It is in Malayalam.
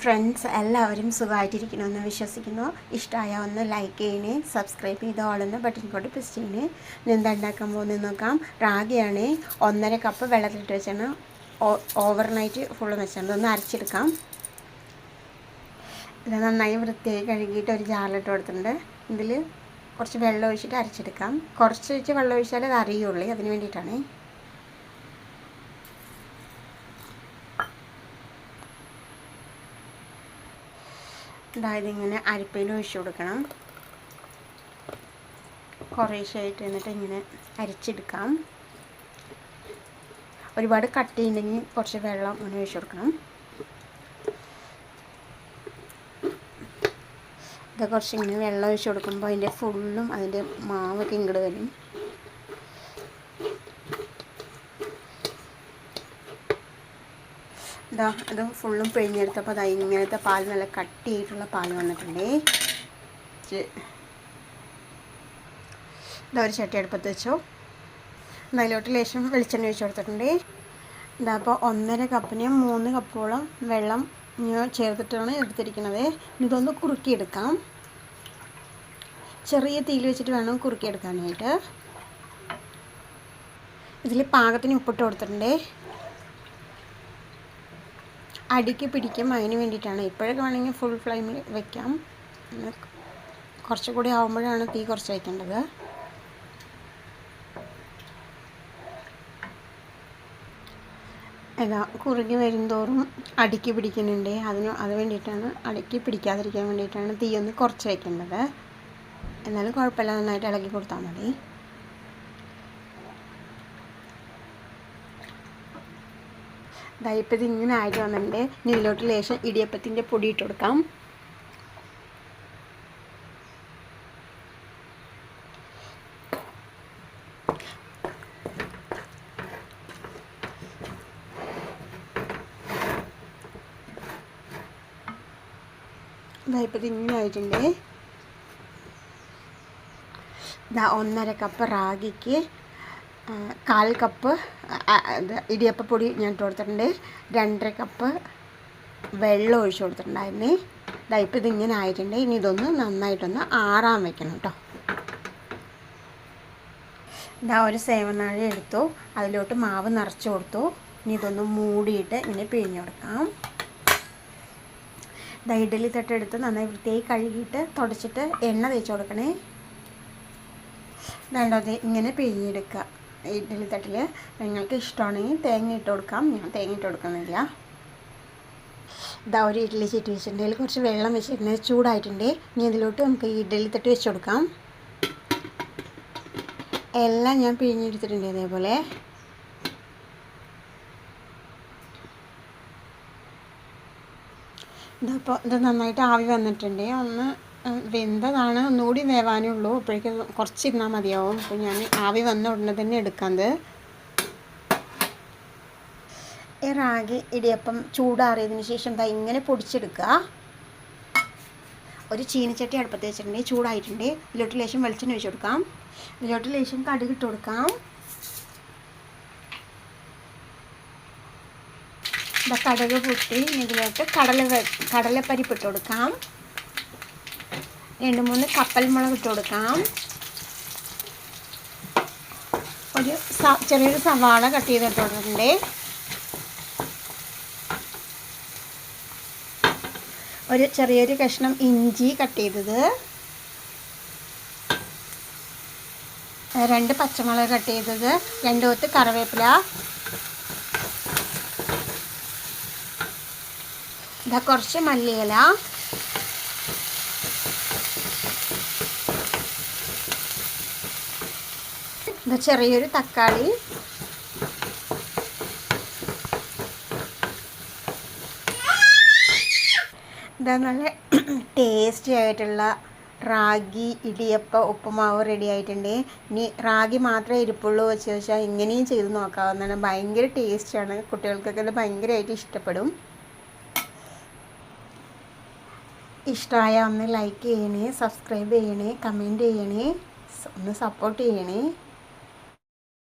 ഫ്രണ്ട്സ് എല്ലാവരും സുഖമായിട്ടിരിക്കണമെന്ന് വിശ്വസിക്കുന്നു. ഇഷ്ടമായ ഒന്ന് ലൈക്ക് ചെയ്യണേ സബ്സ്ക്രൈബ് ചെയ്ത് ഓളെന്ന് ബട്ടൺ കൊണ്ട് പ്രസ് ചെയ്യണേ. എന്താ ഉണ്ടാക്കാൻ പോകുന്നത് നോക്കാം. റാഗിയാണ്. ഒന്നര കപ്പ് വെള്ളത്തിലിട്ട് വെച്ചാണ്. ഓവർനൈറ്റ് ഫുള്ള് വെച്ചാണ്. ഒന്ന് അരച്ചെടുക്കാം. ഇത് നന്നായി വൃത്തിയായി കഴുകിയിട്ട് ഒരു ജാറിലിട്ട് കൊടുത്തിട്ടുണ്ട്. ഇതിൽ കുറച്ച് വെള്ളം ഒഴിച്ചിട്ട് അരച്ചെടുക്കാം. കുറച്ച് ഒഴിച്ച് വെള്ളം ഒഴിച്ചാൽ അത് അറിയുള്ളൂ. അതിന് വേണ്ടിയിട്ടാണ്. അതായത് ഇങ്ങനെ അരിപ്പയിൽ ഒഴിച്ചു കൊടുക്കണം. കുറേശ്ശായിട്ട് എന്നിട്ട് ഇങ്ങനെ അരിച്ചെടുക്കാം. ഒരുപാട് കട്ടിയുണ്ടെങ്കിൽ കുറച്ച് വെള്ളം അങ്ങനെ ഒഴിച്ചു കൊടുക്കണം. ഇത് കുറച്ച് ഇങ്ങനെ വെള്ളം ഒഴിച്ചു കൊടുക്കുമ്പോൾ അതിന്റെ ഫുള്ളും അതിന്റെ മാവൊക്കെ ഇങ്ങോട്ട് വരും. ഇതാ അത് ഫുള്ളും പിഴിഞ്ഞെടുത്തപ്പോൾ അത് ഇങ്ങനത്തെ പാൽ നല്ല കട്ടിയായിട്ടുള്ള പാൽ വന്നിട്ടുണ്ടേ. ഇതാ ഒരു ചട്ടി അടുപ്പത്ത് വെച്ചോ. അതിലോട്ട് ലേശം വെളിച്ചെണ്ണ ഒഴിച്ച് കൊടുത്തിട്ടുണ്ട്. ഇതാ അപ്പോൾ ഒന്നര കപ്പിന് മൂന്ന് കപ്പോളം വെള്ളം ചേർത്തിട്ടാണ് എടുത്തിരിക്കുന്നത്. ഇതൊന്ന് കുറുക്കിയെടുക്കാം. ചെറിയ തീയിൽ വെച്ചിട്ട് വേണം കുറുക്കിയെടുക്കാനായിട്ട്. ഇതിൽ പാകത്തിന് ഉപ്പിട്ട് കൊടുത്തിട്ടുണ്ട്. അടിക്ക് പിടിക്കും. അതിന് വേണ്ടിയിട്ടാണ്. ഇപ്പോഴൊക്കെ വേണമെങ്കിൽ ഫുൾ ഫ്ലെയിമിൽ വെക്കാം. കുറച്ചുകൂടി ആകുമ്പോഴാണ് തീ കുറച്ച് വയ്ക്കേണ്ടത്. ഇതാ കുറുകി വരുംതോറും അടുക്കി പിടിക്കുന്നുണ്ട്. അതിന് അത് വേണ്ടിയിട്ടാണ് അടുക്കി പിടിക്കാതിരിക്കാൻ വേണ്ടിയിട്ടാണ് തീ ഒന്ന് കുറച്ച് വയ്ക്കേണ്ടത്. എന്നാലും കുഴപ്പമില്ല നന്നായിട്ട് ഇളക്കി കൊടുത്താൽ മതി. ഇതായിപ്പോൾ ഇങ്ങനെ ആയിട്ട് വന്നിട്ടുണ്ട്. ഇനി ഇതിലോട്ട് ലേശം ഇടിയപ്പത്തിന്റെ പൊടി ഇട്ട് കൊടുക്കാം. ഇതായിപ്പോൾ ഇങ്ങനെ ആയിട്ടുണ്ട്. ഒന്നര കപ്പ് റാഗിക്ക് കാൽ കപ്പ് ഇടിയപ്പപ്പൊടി ഞാൻ ഇട്ട് കൊടുത്തിട്ടുണ്ട്. രണ്ടര കപ്പ് വെള്ളം ഒഴിച്ചു കൊടുത്തിട്ടുണ്ടായിരുന്നേ. ഇതാ ഇപ്പോൾ ഇതിങ്ങനെ ആയിട്ടുണ്ട്. ഇനി ഇതൊന്ന് നന്നായിട്ടൊന്ന് ആറാൻ വെക്കണം കേട്ടോ. ഇതാ ഒരു സേവനാഴി എടുത്തു. അതിലോട്ട് മാവ് നിറച്ചു കൊടുത്തു. ഇനി ഇതൊന്ന് മൂടിയിട്ട് ഇങ്ങനെ പിഴിഞ്ഞു കൊടുക്കാം. ഇതാ ഇഡലി തട്ടെടുത്ത് നന്നായി വൃത്തിയായി കഴുകിയിട്ട് തുടച്ചിട്ട് എണ്ണ തേച്ച് കൊടുക്കണേ. രണ്ടാമത് ഇങ്ങനെ പിഴിഞ്ഞെടുക്കുക ഇഡ്ഡലി തട്ടിൽ നിങ്ങൾക്ക് ഇഷ്ടമാണെങ്കിൽ തേങ്ങ ഇട്ട് കൊടുക്കാം. ഞാൻ തേങ്ങ ഇട്ട് കൊടുക്കുന്നില്ല. ഇതാ ഒരു ഇഡ്ഡലി ചീറ്റ് വെച്ചിട്ടുണ്ട്. അതിൽ കുറച്ച് വെള്ളം വെച്ചിട്ടുണ്ട്. ചൂടായിട്ടുണ്ട്. ഇനി ഇതിലോട്ട് നമുക്ക് ഇഡ്ഡലി തട്ട് വെച്ച് കൊടുക്കാം. എല്ലാം ഞാൻ പിഴിഞ്ഞെടുത്തിട്ടുണ്ട് അതേപോലെ ഇതപ്പോൾ ഇത് നന്നായിട്ട് ആവി വന്നിട്ടുണ്ട്. ഒന്ന് വെന്തതാണ്. ഒന്നുകൂടി വേവാനേ ഉള്ളൂ. അപ്പോഴേക്കും കുറച്ച് ഇരുന്നാൽ മതിയാവും. അപ്പോൾ ഞാൻ ആവി വന്ന ഉടനെ തന്നെ എടുക്കാത് ഈ റാഗി ഇടിയപ്പം ചൂടാറിയതിന് ശേഷം ദാ ഇങ്ങനെ പൊടിച്ചെടുക്കുക. ഒരു ചീനിച്ചട്ടി അടുപ്പത്ത് വെച്ചിട്ടുണ്ടെങ്കിൽ ചൂടായിട്ടുണ്ട്. ഇതിലോട്ട് ലേശം വെളിച്ചെണ്ണ ഒഴിച്ചു കൊടുക്കാം. ഇതിലോട്ട് ലേശം കടുക് ഇട്ട് കൊടുക്കാം. കടുക് പൊട്ടി. ഇതിലോട്ട് കടല കടലപ്പരിപ്പ് ഇട്ട് കൊടുക്കാം. രണ്ട് മൂന്ന് കപ്പൽ മുളക് ഇട്ട് കൊടുക്കാം. ഒരു ചെറിയൊരു സവാള കട്ട് ചെയ്തിട്ട് കൊടുത്തിട്ടുണ്ട്. ഒരു ചെറിയൊരു കഷ്ണം ഇഞ്ചി കട്ട് ചെയ്തത്. രണ്ട് പച്ചമുളക് കട്ട് ചെയ്തത്. രണ്ട് കൊത്ത് കറിവേപ്പില. ഇതാ കുറച്ച് മല്ലിയില. ഇത് ചെറിയൊരു തക്കാളി. ഇതാ നല്ല ടേസ്റ്റി ആയിട്ടുള്ള റാഗി ഇടിയപ്പ ഉപ്പുമാവ് റെഡി ആയിട്ടുണ്ട്. ഇനി റാഗി മാത്രമേ ഇരിപ്പുള്ളൂ വെച്ച് വെച്ചാൽ ഇങ്ങനെയും ചെയ്ത് നോക്കാവുന്നതാണ്. ഭയങ്കര ടേസ്റ്റാണ് കുട്ടികൾക്കൊക്കെ ഇത് ഭയങ്കരമായിട്ട് ഇഷ്ടപ്പെടും. ഇഷ്ടമായ ഒന്ന് ലൈക്ക് ചെയ്യണേ സബ്സ്ക്രൈബ് ചെയ്യണേ കമന്റ് ചെയ്യണേ ഒന്ന് സപ്പോർട്ട് ചെയ്യണേ.